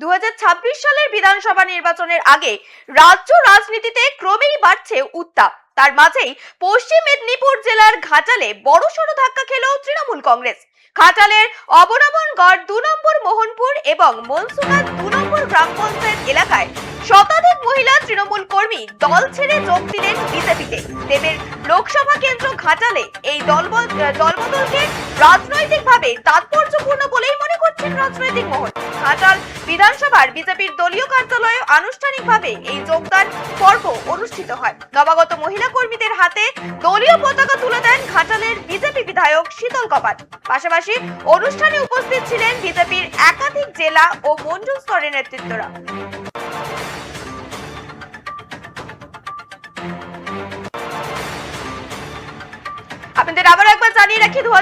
দু হাজার ছাব্বিশ সালের বিধানসভা নির্বাচনের আগে রাজ্য রাজনীতিতে ক্রমেই বাড়ছে উত্তাপ। তার মাঝেই পশ্চিম মেদিনীপুর জেলার ঘাটালে বড়সড় ধাক্কা খেল তৃণমূল কংগ্রেস। ঘাটালের অবনমনগড় দু নম্বর মোহনপুর এবং মনসুকা দু নম্বর গ্রাম পঞ্চায়েত এলাকায় শতাধিক মহিলা তৃণমূল কর্মী দল ছেড়ে যোগ দিলেন বিজেপিতে। দেবের লোকসভা কেন্দ্র ঘাটালে এই দলবদলকে রাজনৈতিকভাবে তাৎপর্যপূর্ণ বলেই মনে করছেন রাজনৈতিক মহল। ঘাটাল বিধানসভার বিজেপির দলীয় কার্যালয়ে আনুষ্ঠানিকভাবে এই যোগদান পর্ব অনুষ্ঠিত হয়। নবাগত মহিলা কর্মীদের হাতে দলীয় পতাকা তুলে দেন ঘাটালের বিজেপি বিধায়ক শীতল কপাট পাশাপাশি অনুষ্ঠানে উপস্থিত ছিলেন বিজেপির একাধিক জেলা ও মন্ডল স্তরের নেতৃত্বরা। আপনাদের আবার জানিয়ে রাখি দু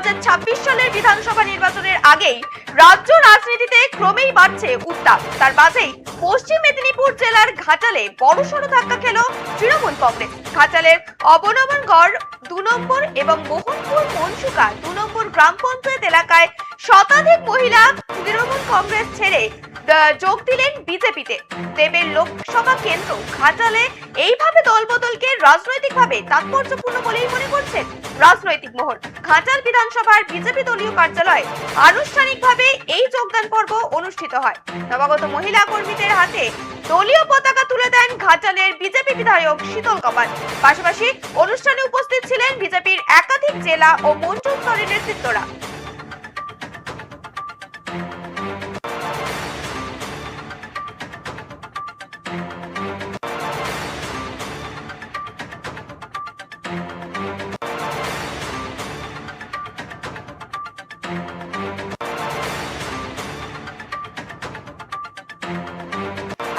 সালের বিধানসভা নির্বাচনের আগেই রাজ্য রাজনীতিতে ক্রমেই বাড়ছে উত্তাপ। তার মাঝেই পশ্চিম মেদিনীপুর জেলার ঘাটালে বড়সড় ধাক্কা খেল তৃণমূল কংগ্রেস। ঘাটালের অবনমনগড় দু নম্বর এবং মোহনপুর মনসুকা দু নম্বর গ্রাম পঞ্চায়েত এলাকায় শতাধিক মহিলা তৃণমূল কংগ্রেস ছেড়ে যোগ দিলেন বিজেপিতে। দেবের লোকসভা কেন্দ্র ঘাটালে এইভাবে দলবদলকে রাজনৈতিকভাবে তাৎপর্যপূর্ণ বলেই মনে করছেন রাজনৈতিক মহল ঘাটাল বিধানসভার বিজেপি দলীয় কার্যালয়ে আনুষ্ঠানিকভাবে এই যোগদান পর্ব অনুষ্ঠিত হয়। নবাগত মহিলা কর্মীদের হাতে দলীয় পতাকা তুলে দেন ঘাটালের বিজেপি বিধায়ক শীতল কপাল। পাশাপাশি অনুষ্ঠানে উপস্থিত ছিলেন বিজেপির একাধিক জেলা ও মন্ডল স্তরের নেতৃত্বরা।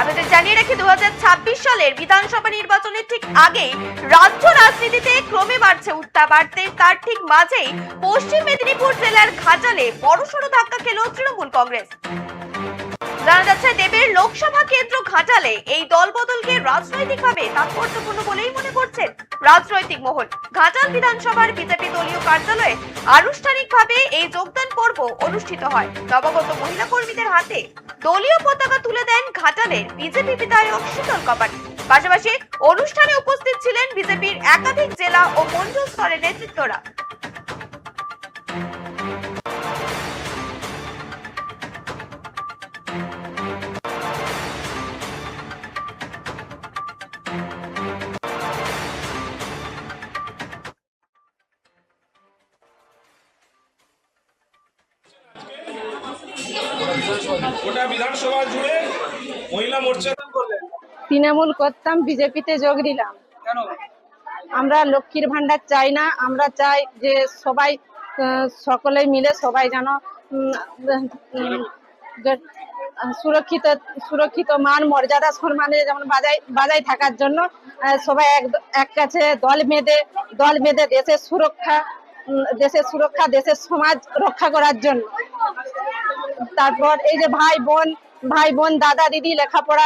আপনাদের জানিয়ে রাখি দু হাজার ছাব্বিশ সালের বিধানসভা নির্বাচনের ঠিক আগেই রাজ্য রাজনীতিতে ক্রমে বাড়ছে উত্তাপ বাড়তে তার ঠিক মাঝেই পশ্চিম মেদিনীপুর জেলার ঘাটালে বড়সড় ধাক্কা খেল তৃণমূল কংগ্রেস। জানা যাচ্ছে দেবের লোকসভা কেন্দ্র ঘাটালে এই দল বদলকে রাজনৈতিকভাবে তাৎপর্যপূর্ণ বলেই মনে করছেন রাজনৈতিক মহল। ঘাটাল বিধানসভার বিজেপি দলীয় কার্যালয়ে আনুষ্ঠানিকভাবে এই যোগদান পর্ব অনুষ্ঠিত হয়। নবাগত মহিলা কর্মীদের হাতে দলীয় পতাকা তুলে দেন ঘাটালের বিজেপি বিধায়ক শীতল কপাট। পাশাপাশি অনুষ্ঠানে উপস্থিত ছিলেন বিজেপির একাধিক জেলা ও মন্ডল স্তরের নেতৃত্বরা। গোটা বিধানসভা জুড়ে মহিলা মোর্চা তৃণমূল করতাম বিজেপিতে যোগ দিলাম। আমরা লক্ষ্মীর ভান্ডার চাই না আমরা চাই যে সবাই সকলে মিলে সবাই যেন সুরক্ষিত সুরক্ষিত মান, মর্যাদা, সম্মানে যেমন বাজাই বাজাই থাকার জন্য সবাই এক এক কাছে দল বেঁধে দল বেঁধে দেশের সুরক্ষা দেশের সুরক্ষা, দেশের সমাজ রক্ষা করার জন্য। তারপর এই যে ভাই বোন ভাই বোন, দাদা, দিদি লেখাপড়া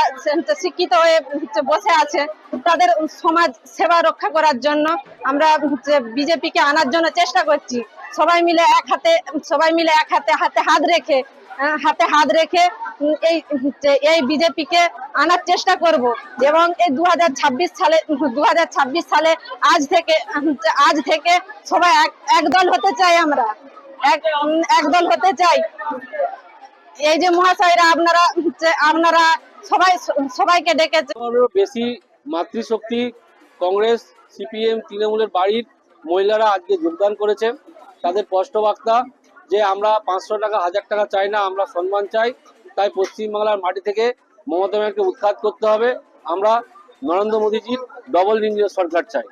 শিক্ষিত হয়ে হচ্ছে বসে আছে, তাদের সমাজ সেবা রক্ষা করার জন্য আমরা হচ্ছে বিজেপিকে আনার জন্য চেষ্টা করছি। সবাই মিলে এক হাতে, সবাই মিলে এক হাতে হাতে হাত রেখে হাতে হাত রেখে এই এই বিজেপিকে আনার চেষ্টা করব। এবং এই দু হাজার ছাব্বিশ সালে দু হাজার ছাব্বিশ সালে আজ থেকে আজ থেকে সবাই এক, একদল হতে চাই আমরা। এক, একদল হতে চাই। এই যে মহাশয়রা, আপনারা আপনারা সবাই, সবাইকে ডেকেছে। বেশি মাতৃশক্তি কংগ্রেস, সিপিএম, তৃণমূলের বাড়ির মহিলারা আজকে যোগদান করেছে। তাদের স্পষ্ট বার্তা যে আমরা পাঁচশো টাকা, হাজার টাকা চাই না, আমরা সম্মান চাই। তাই পশ্চিমবাংলার মাটি থেকে মমতা ব্যানার্জিকে উৎখাত করতে হবে। আমরা নরেন্দ্র মোদীজির ডবল ইঞ্জিনের সরকার চাই।